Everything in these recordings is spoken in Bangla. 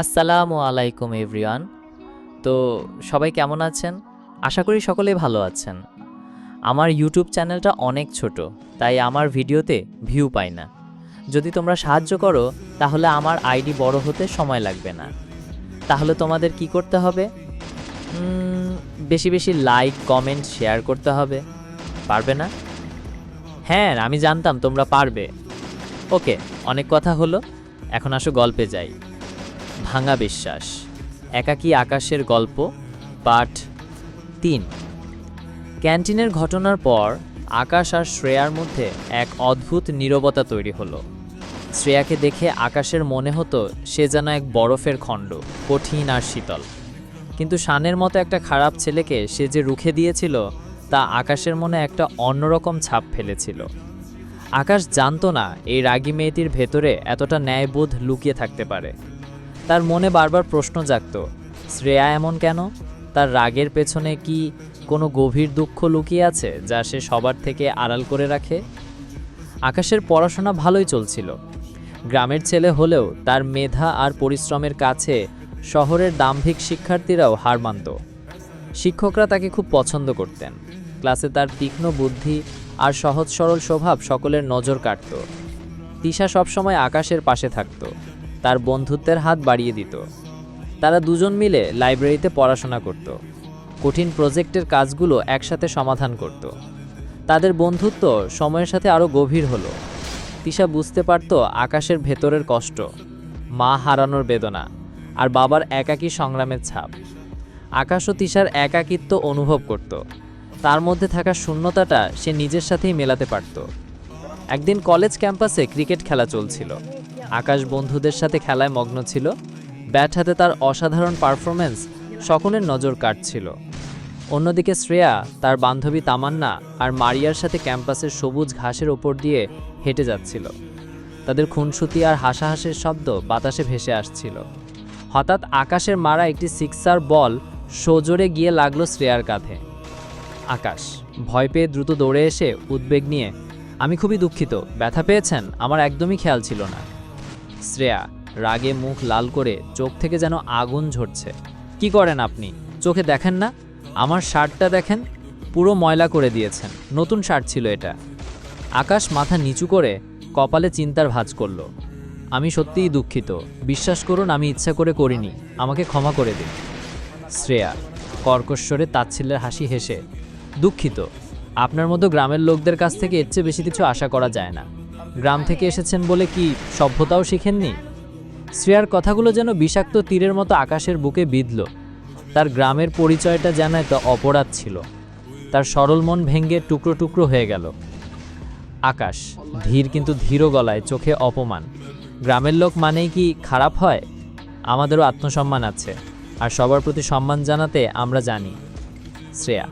আসসালামু আলাইকুম, এভরিওয়ান। তো সবাই কেমন আছেন? আশা করি সকলেই ভালো আছেন। আমার ইউটিউব চ্যানেলটা অনেক ছোট, তাই আমার ভিডিওতে ভিউ পাই না। যদি তোমরা সাহায্য করো, তাহলে আমার আইডি বড় হতে সময় লাগবে না। তাহলে তোমাদের কি করতে হবে? বেশি বেশি লাইক, কমেন্ট, শেয়ার করতে হবে। পারবে না? হ্যাঁ আমি জানতাম তোমরা পারবে। ওকে, অনেক কথা হলো। এখন আসো গল্পে যাই। ভাঙা বিশ্বাস, একাকী আকাশের গল্প, পাঠ তিন। ক্যান্টিনের ঘটনার পর আকাশ আর শ্রেয়ার মধ্যে এক অদ্ভুত নীরবতা তৈরি হলো। শ্রেয়াকে দেখে আকাশের মনে হতো সে যেন এক বরফের খণ্ড, কঠিন আর শীতল। কিন্তু শানের মতো একটা খারাপ ছেলেকে সে যে রুখে দিয়েছিল, তা আকাশের মনে একটা অন্যরকম ছাপ ফেলেছিল। আকাশ জানতো না এই রাগী মেয়েটির ভেতরে এতটা ন্যায়বোধ লুকিয়ে থাকতে পারে। তার মনে বারবার প্রশ্ন জাগত, শ্রেয়া এমন কেন? তার রাগের পেছনে কি কোনো গভীর দুঃখ লুকিয়ে আছে যা সে সবার থেকে আড়াল করে রাখে? আকাশের পড়াশোনা ভালোই চলছিল। গ্রামের ছেলে হলেও তার মেধা আর পরিশ্রমের কাছে শহরের দাম্ভিক শিক্ষার্থীরাও হার মানত। শিক্ষকরা তাকে খুব পছন্দ করতেন। ক্লাসে তার তীক্ষ্ণ বুদ্ধি আর সহজ সরল স্বভাব সকলের নজর কাটত। তিশা সবসময় আকাশের পাশে থাকতো। তার বন্ধুত্বের হাত বাড়িয়ে দিত। তারা দুজন মিলে লাইব্রেরিতে পড়াশোনা করত। কঠিন প্রজেক্টের কাজগুলো একসাথে সমাধান করত। তাদের বন্ধুত্ব সময়ের সাথে আরও গভীর হলো। তিশা বুঝতে পারত আকাশের ভেতরের কষ্ট, মা হারানোর বেদনা, আর বাবার একাকী সংগ্রামের ছাপ। আকাশ ও তিশার একাকিত্ব অনুভব করত। তার মধ্যে থাকা শূন্যতাটা সে নিজের সাথেই মেলাতে পারত। একদিন কলেজ ক্যাম্পাসে ক্রিকেট খেলা চলছিল। আকাশ বন্ধুদের সাথে খেলায় মগ্ন ছিল। ব্যাট হাতে তার অসাধারণ পারফরমেন্স সকলের নজর কাটছিল। অন্যদিকে শ্রেয়া, তার বান্ধবী তামান্না আর মারিয়ার সাথে ক্যাম্পাসের সবুজ ঘাসের ওপর দিয়ে হেঁটে যাচ্ছিল। তাদের খুনসুতি আর হাসাহাসের শব্দ বাতাসে ভেসে আসছিল। হঠাৎ আকাশের মারা একটি সিক্সার বল সজোরে গিয়ে লাগল শ্রেয়ার কাঁধে। আকাশ, ভয় পেয়ে দ্রুত দৌড়ে এসে উদ্বেগ নিয়ে, আমি খুবই দুঃখিত, ব্যথা পেয়েছেন, আমার একদমই খেয়াল ছিল না। শ্রেয়া, রাগে মুখ লাল করে চোখ থেকে যেন আগুন ঝরছে। কি করেন আপনি? চোখে দেখেন না? আমার শার্টটা দেখেন, পুরো ময়লা করে দিয়েছেন। নতুন শার্ট ছিল এটা। আকাশ মাথা নিচু করে কপালে চিন্তার ভাঁজ করল। আমি সত্যিই দুঃখিত। বিশ্বাস করুন, আমি ইচ্ছা করে করিনি। আমাকে ক্ষমা করে দিন। শ্রেয়া কর্কশ্বরে তাচ্ছিল্যের হাসি হেসে, দুঃখিত। আপনার মতো গ্রামের লোকদের কাছ থেকে এর চেয়ে বেশি কিছু আশা করা যায় না। গ্রাম থেকে এসেছেন বলে কি সভ্যতাও শিখেননি? শ্রেয়ার কথাগুলো যেন বিষাক্ত তীরের মতো আকাশের বুকে বিঁধল। তার গ্রামের পরিচয়টা যেন একটা অপরাধ ছিল। তার সরল মন ভেঙে টুকরো টুকরো হয়ে গেল। আকাশ, ধীর কিন্তু ধীর গলায়, চোখে অপমান। গ্রামের লোক মানেই কি খারাপ হয়? আমাদেরও আত্মসম্মান আছে, আর সবার প্রতি সম্মান জানাতে আমরা জানি। শ্রেয়া,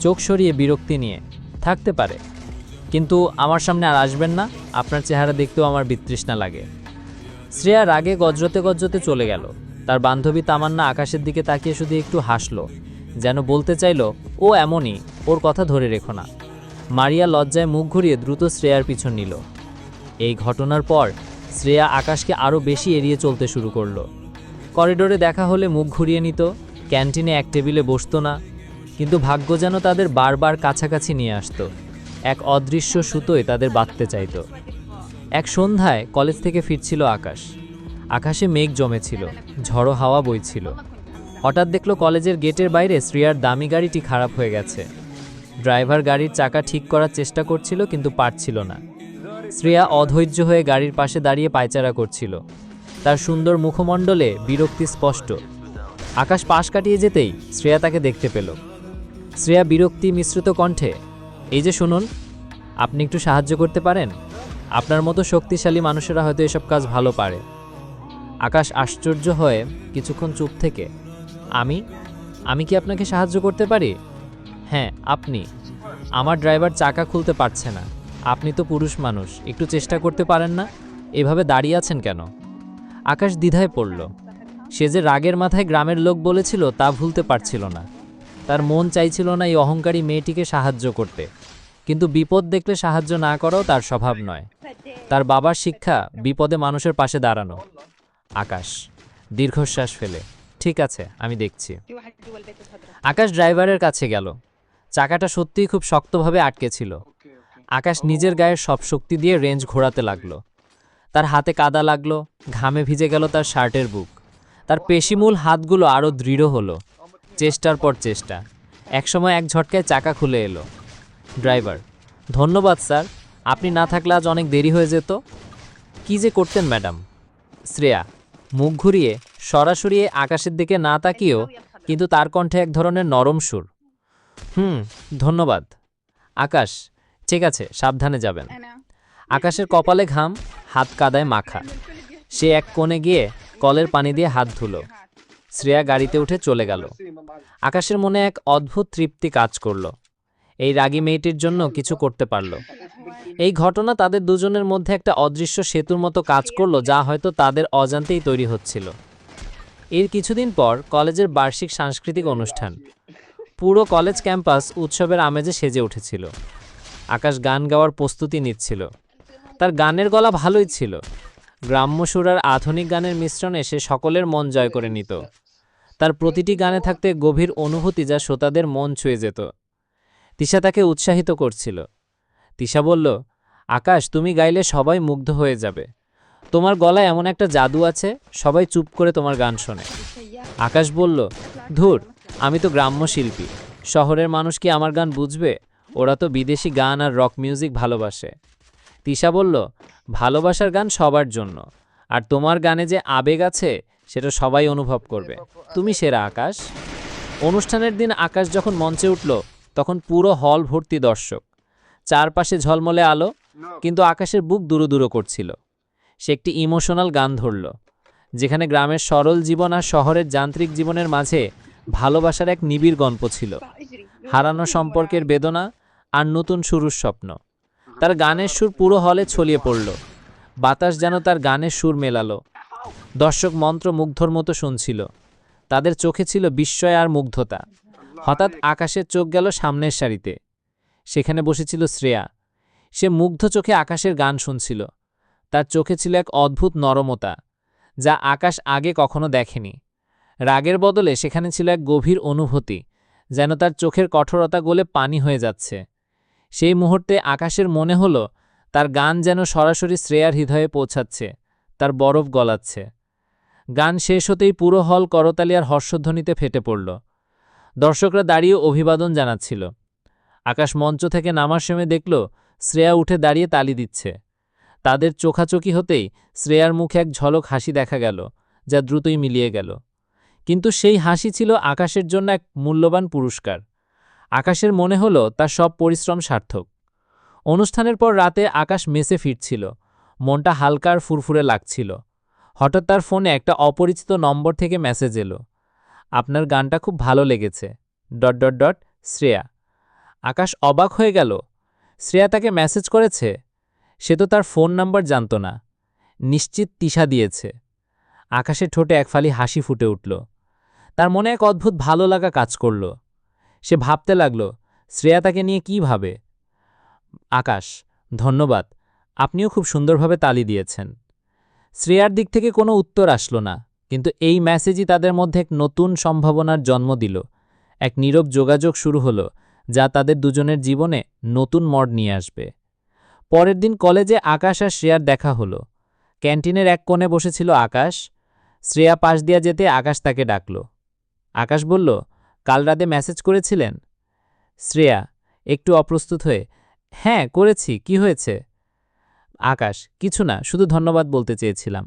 চোখ সরিয়ে বিরক্তি নিয়ে, থাকতে পারে। কিন্তু আমার সামনে আর আসবেন না। আপনার চেহারা দেখতেও আমার বিতৃষ্ণা লাগে। শ্রেয়া রাগে গজরতে গজরতে চলে গেল। তার বান্ধবী তামান্না আকাশের দিকে তাকিয়ে শুধু একটু হাসলো, যেন বলতে চাইলো, ও এমনই, ওর কথা ধরে রেখো না। মারিয়া লজ্জায় মুখ ঘুরিয়ে দ্রুত শ্রেয়ার পিছন নিল। এই ঘটনার পর শ্রেয়া আকাশকে আরও বেশি এড়িয়ে চলতে শুরু করল। করিডোরে দেখা হলে মুখ ঘুরিয়ে নিত, ক্যান্টিনে এক টেবিলে বসতো না, কিন্তু ভাগ্য যেন তাদের বারবার কাছাকাছি নিয়ে আসতো। এক অদৃশ্য সুতোয় তাদের বাঁধতে চাইত। এক সন্ধ্যায় কলেজ থেকে ফিরছিল আকাশ। আকাশে মেঘ জমেছিল, ঝড়ো হাওয়া বইছিল। হঠাৎ দেখল কলেজের গেটের বাইরে শ্রেয়ার দামি গাড়িটি খারাপ হয়ে গেছে। ড্রাইভার গাড়ির চাকা ঠিক করার চেষ্টা করছিল কিন্তু পারছিল না। শ্রেয়া অধৈর্য হয়ে গাড়ির পাশে দাঁড়িয়ে পায়চারা করছিল। তার সুন্দর মুখমণ্ডলে বিরক্তি স্পষ্ট। আকাশ পাশ কাটিয়ে যেতেই শ্রেয়া তাকে দেখতে পেল। শ্রেয়া বিরক্তি মিশ্রিত কণ্ঠে এই যে শুনুন, আপনি একটু সাহায্য করতে পারেন? আপনার মতো শক্তিশালী মানুষেরা হয়তো এসব কাজ ভালো পারে। আকাশ আশ্চর্য হয়ে কিছুক্ষণ চুপ থেকে, আমি? আমি কি আপনাকে সাহায্য করতে পারি? হ্যাঁ আপনি। আমার ড্রাইভার চাকা খুলতে পারছে না। আপনি তো পুরুষ মানুষ, একটু চেষ্টা করতে পারেন না? এভাবে দাঁড়িয়ে আছেন কেন? আকাশ দ্বিধায় পড়ল। সে যে রাগের মাথায় গ্রামের লোক বলেছিল তা ভুলতে পারছিল না। তার মন চাইছিল না এই অহংকারী মেয়েটিকে সাহায্য করতে। কিন্তু বিপদ দেখলে সাহায্য না করাও তার স্বভাব নয়। তার বাবার শিক্ষা বিপদে মানুষের পাশে দাঁড়ানো। আকাশ, দীর্ঘশ্বাস ফেলে। ঠিক আছে, আমি দেখছি। আকাশ ড্রাইভারের কাছে গেল। চাকাটা সত্যিই খুব শক্তভাবে আটকে ছিল। আকাশ নিজের গায়ের সব শক্তি দিয়ে রেঞ্জ ঘোরাতে লাগল। তার হাতে কাদা লাগল, ঘামে ভিজে গেল তার শার্টের বুক। তার পেশিমূল হাতগুলো আরও দৃঢ় হলো। চেষ্টার পর চেষ্টা। একসময় এক ঝটকায় চাকা খুলে এলো। ড্রাইভার, ধন্যবাদ স্যার, আপনি না থাকলে আজ অনেক দেরি হয়ে যেত? কি যে করতেন ম্যাডাম? শ্রেয়া, মুখ ঘুরিয়ে সরাসরি আকাশের দিকে না তাকিয়েও কিন্তু তার কণ্ঠে এক ধরনের নরম সুর। হুম, ধন্যবাদ। আকাশ, ঠিক আছে, সাবধানে যাবেন। আকাশের কপালে ঘাম, হাত কাদায় মাখা। সে এক কোণে গিয়ে কলের পানি দিয়ে হাত ধুলো। শ্রেয়া গাড়িতে উঠে চলে গেল। আকাশের মনে এক অদ্ভুত তৃপ্তি কাজ করল। এই রাগী মেয়েটির জন্য কিছু করতে পারল। এই ঘটনা তাদের দুজনের মধ্যে একটা অদৃশ্য সেতুর মতো কাজ করল, যা হয়তো তাদের অজান্তেই তৈরি হচ্ছিল। এর কিছুদিন পর কলেজের বার্ষিক সাংস্কৃতিক অনুষ্ঠান। পুরো কলেজ ক্যাম্পাস উৎসবের আমেজে সেজে উঠেছিল। আকাশ গান গাওয়ার প্রস্তুতি নিচ্ছিল। তার গানের গলা ভালোই ছিল। গ্রাম্য সুর আর আধুনিক গানের মিশ্রণে সে সকলের মন জয় করে নিত। তার প্রতিটি গানে থাকতে গভীর অনুভূতি যা শ্রোতাদের মন ছুঁয়ে যেত। তিশা তাকে উৎসাহিত করছিল। তিশা বলল, আকাশ, তুমি গাইলে সবাই মুগ্ধ হয়ে যাবে। তোমার গলায় এমন একটা জাদু আছে, সবাই চুপ করে তোমার গান শোনে। আকাশ বলল, ধুর, আমি তো গ্রাম্য শিল্পী। শহরের মানুষ কি আমার গান বুঝবে? ওরা তো বিদেশি গান আর রক মিউজিক ভালোবাসে। তিশা বলল, ভালোবাসার গান সবার জন্য। আর তোমার গানে যে আবেগ আছে সেটা সবাই অনুভব করবে। তুমি সেরা আকাশ। অনুষ্ঠানের দিন আকাশ যখন মঞ্চে উঠল, তখন পুরো হল ভর্তি দর্শক। চারপাশে ঝলমলে আলো, কিন্তু আকাশের বুক দুরু দুরু করছিল। সে একটি ইমোশনাল গান ধরল, যেখানে গ্রামের সরল জীবন আর শহরের যান্ত্রিক জীবনের মাঝে ভালোবাসার এক নিবিড় গল্প ছিল। হারানো সম্পর্কের বেদনা আর নতুন শুরুর স্বপ্ন। তার গানের সুর পুরো হলে ছড়িয়ে পড়ল। বাতাস যেন তার গানের সুর মেলালো। দর্শক মন্ত্র মুগ্ধর মতো শুনছিল। তাদের চোখে ছিল বিস্ময় আর মুগ্ধতা। হঠাৎ আকাশের চোখ গেল সামনের সারিতে। সেখানে বসেছিল শ্রেয়া। সে মুগ্ধ চোখে আকাশের গান শুনছিল। তার চোখে ছিল এক অদ্ভুত নরমতা, যা আকাশ আগে কখনো দেখেনি। রাগের বদলে সেখানে ছিল এক গভীর অনুভূতি, যেন তার চোখের কঠোরতা গলে পানি হয়ে যাচ্ছে। সেই মুহূর্তে আকাশের মনে হলো, তার গান যেন সরাসরি শ্রেয়ার হৃদয়ে পৌঁছাচ্ছে, তার বরফ গলাচ্ছে। গান শেষ হতেই পুরো হল করতালিয়ার হর্ষধ্বনিতে ফেটে পড়ল। দর্শকরা দাঁড়িয়ে অভিবাদন জানাচ্ছিল। আকাশ মঞ্চ থেকে নামার সময় দেখল, শ্রেয়া উঠে দাঁড়িয়ে তালি দিচ্ছে। তাদের চোখাচোখি হতেই শ্রেয়ার মুখে এক ঝলক হাসি দেখা গেল, যা দ্রুতই মিলিয়ে গেল। কিন্তু সেই হাসি ছিল আকাশের জন্য এক মূল্যবান পুরস্কার। আকাশের মনে হলো তার সব পরিশ্রম সার্থক। অনুষ্ঠানের পর রাতে আকাশ মেসে ফিরছিল। মনটা হালকা আর ফুরফুরে লাগছিল। হঠাৎ তার ফোনে একটা অপরিচিত নম্বর থেকে মেসেজ এলো। আপনার গানটা খুব ভালো লেগেছে। Dot dot dot, Shreya. Akash অবাক হয়ে গেল। শ্রেয়া তাকে মেসেজ করেছে? সে তো তার ফোন নাম্বার জানত না। নিশ্চিত তিশা দিয়েছে। আকাশের ঠোঁটে এক ফালি হাসি ফুটে উঠল। তার মনে এক অদ্ভুত ভালো লাগা কাজ করল। সে ভাবতে লাগল, শ্রেয়া তাকে নিয়ে কি ভাবে? আকাশ, ধন্যবাদ। আপনিও খুব সুন্দরভাবে তালি দিয়েছেন। শ্রেয়ার দিক থেকে কোনো উত্তর আসলো না, কিন্তু এই মেসেজই তাদের মধ্যে এক নতুন সম্ভাবনার জন্ম দিল। এক নীরব যোগাযোগ শুরু হলো, যা তাদের দুজনের জীবনে নতুন মড নিয়ে আসবে। পরের দিন কলেজে আকাশ আর শ্রেয়ার দেখা হলো। ক্যান্টিনের এক কোণে বসেছিল আকাশ। শ্রেয়া পাশ দিয়া যেতে আকাশ তাকে ডাকল। আকাশ বলল, কাল রাতে মেসেজ করেছিলেন? শ্রেয়া, একটু অপ্রস্তুত হয়ে। হ্যাঁ করেছি। কি হয়েছে? আকাশ, কিছু না, শুধু ধন্যবাদ বলতে চেয়েছিলাম।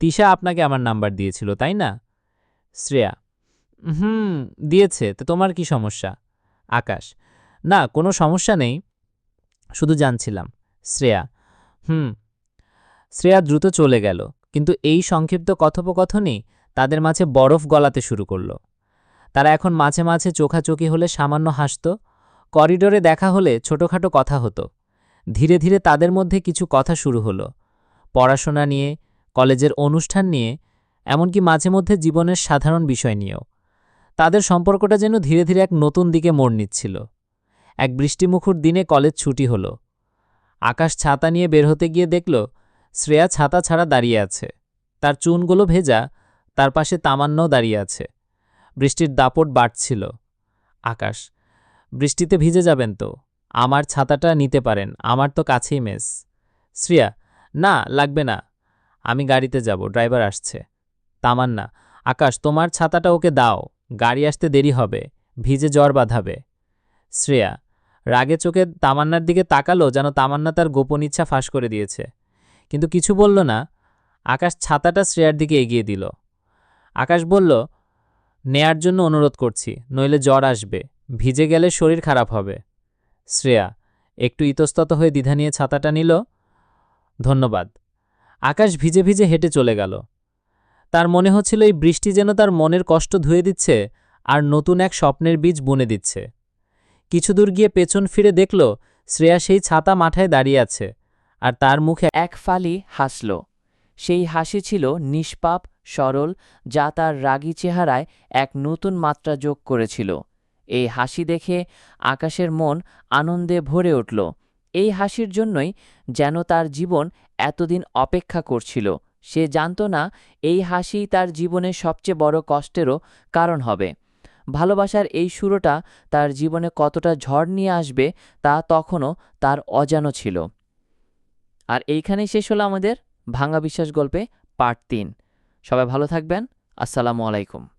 তিশা আপনাকে আমার নাম্বার দিয়েছিল, তাই না? শ্রেয়া, হুম, দিয়েছে, তো তোমার কি সমস্যা? আকাশ, না, কোনো সমস্যা নেই, শুধু জানছিলাম। শ্রেয়া, হুম, শ্রেয়া দ্রুত চলে গেল, কিন্তু এই সংক্ষিপ্ত কথোপকথনই তাদের মাঝে বরফ গলাতে শুরু করল। তারা এখন মাঝে মাঝে চোখাচোখি হলে সামান্য হাসত, করিডোরে দেখা হলে ছোটোখাটো কথা হতো। ধীরে ধীরে তাদের মধ্যে কিছু কথা শুরু হলো। পড়াশোনা নিয়ে, কলেজের অনুষ্ঠান নিয়ে, এমনকি মাঝে মধ্যে জীবনের সাধারণ বিষয় নিয়েও। তাদের সম্পর্কটা যেন ধীরে ধীরে এক নতুন দিকে মোড় নিচ্ছিল। এক বৃষ্টিমুখর দিনে কলেজ ছুটি হলো। আকাশ ছাতা নিয়ে বের হতে গিয়ে দেখল, শ্রেয়া ছাতা ছাড়া দাঁড়িয়ে আছে। তার চুনগুলো ভেজা, তার পাশে তামান্নাও দাঁড়িয়ে আছে। বৃষ্টির দাপট বাড়ছিল। আকাশ, বৃষ্টিতে ভিজে যাবেন তো। আমার ছাতাটা নিতে পারেন, আমার তো কাছেই মেস। শ্রিয়া, না, লাগবে না। আমি গাড়িতে যাব, ড্রাইভার আসছে। তামান্না, আকাশ, তোমার ছাতাটা ওকে দাও, গাড়ি আসতে দেরি হবে, ভিজে জ্বর বাঁধাবে। শ্রেয়া, রাগে চোখে তামান্নার দিকে তাকালো যেন তামান্না তার গোপন ইচ্ছা ফাঁস করে দিয়েছে। কিন্তু কিছু বলল না। আকাশ ছাতাটা শ্রেয়ার দিকে এগিয়ে দিল। আকাশ বলল, নেয়ার জন্য অনুরোধ করছি, নইলে জ্বর আসবে, ভিজে গেলে শরীর খারাপ হবে। শ্রেয়া, একটু ইতস্তত হয়ে দ্বিধা নিয়ে ছাতাটা নিল। ধন্যবাদ। আকাশ ভিজে ভিজে হেঁটে চলে গেল। তার মনে হচ্ছিল এই বৃষ্টি যেন তার মনের কষ্ট ধুয়ে দিচ্ছে আর নতুন এক স্বপ্নের বীজ বুনে দিচ্ছে। কিছু দূর গিয়ে পেছন ফিরে দেখল শ্রেয়া সেই ছাতা মাথায় দাঁড়িয়ে আছে আর তার মুখে এক ফালি হাসল। সেই হাসি ছিল নিষ্পাপ, সরল, যা তার রাগী চেহারায় এক নতুন মাত্রা যোগ করেছিল। এই হাসি দেখে আকাশের মন আনন্দে ভরে উঠল। এই হাসির জন্যই যেন তার জীবন এতদিন অপেক্ষা করছিল। সে জানত না এই হাসি তার জীবনের সবচেয়ে বড় কষ্টেরও কারণ হবে। ভালোবাসার এই শুরুটা তার জীবনে কতটা ঝড় নিয়ে আসবে তা তখনও তার অজানো ছিল। আর এইখানেই শেষ হলো আমাদের ভাঙা বিশ্বাস গল্পে পার্ট তিন। সবাই ভালো থাকবেন। আসসালামু আলাইকুম।